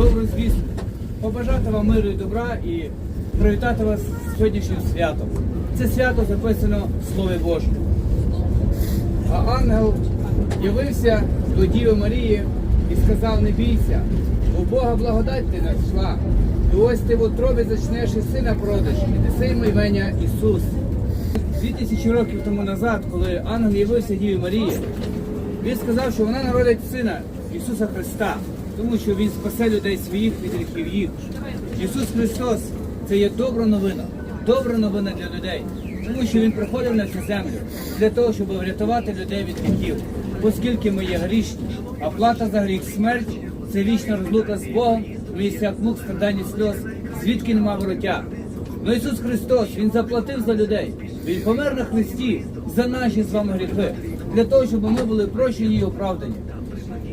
добру звістку, побажати вам миру і добра і привітати вас з сьогоднішнім святом. Це свято записано в Слові Божому. А ангел явився до Діви Марії і сказав: не бійся, у Бога благодать ти знайшла. І ось ти в утробі зачнеш і сина продаш, і неси йому імення Ісус. Дві тисячі років тому назад, коли ангел явився Діві Марії, він сказав, що вона народить сина Ісуса Христа, тому що Він спасе людей своїх від гріхів їх. Ісус Христос це є добра новина, добра новина для людей, тому що Він приходив на цю землю для того, щоб врятувати людей від гріхів, оскільки ми є грішні, а плата за гріх смерть це вічна розлука з Богом, місцях мук, страдань і сльоз, звідки нема вороття. Ну Ісус Христос, Він заплатив за людей. Він помер на Христі за наші з вами гріхи, для того, щоб ми були прощені і оправдані.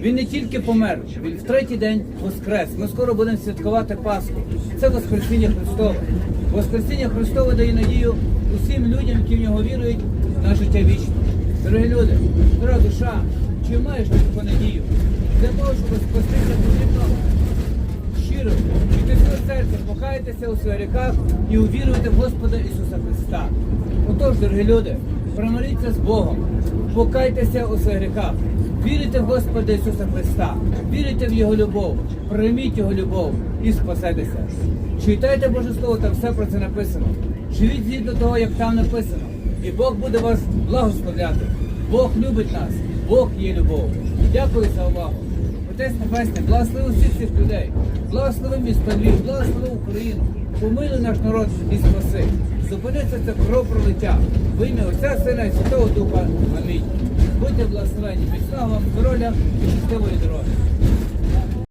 Він не тільки помер, він в третій день воскрес. Ми скоро будемо святкувати Пасху. Це Воскресіння Христове. Воскресіння Христове дає надію усім людям, які в нього вірують, на життя вічне. Дорогі люди, дорога душа, чи маєш ти таку надію? Для того, щоб спастися, потрібно щиро від свого серця покаятися у своїх гріхах і увірувати в Господа Ісуса Христа. Отож, дорогі люди, примиріться з Богом, покайтеся у своїх гріхах, вірите в Господа Ісуса Христа, вірите в Його любов, прийміть Його любов і спасетеся. Читайте Боже Слово, там все про це написано. Живіть згідно того, як там написано, і Бог буде вас благословляти. Бог любить нас, Бог є любов. Дякую за увагу. Отець Небесний, благослови всіх цих людей, благослови місто Львів, благослови Україну, помилуй наш народ і спаси. Зупиниться це кров пролиття. В ім'я Отця Сина і Святого Духа. Амінь. Будьте благословені, міцного вам здоров'я і щасливої дороги.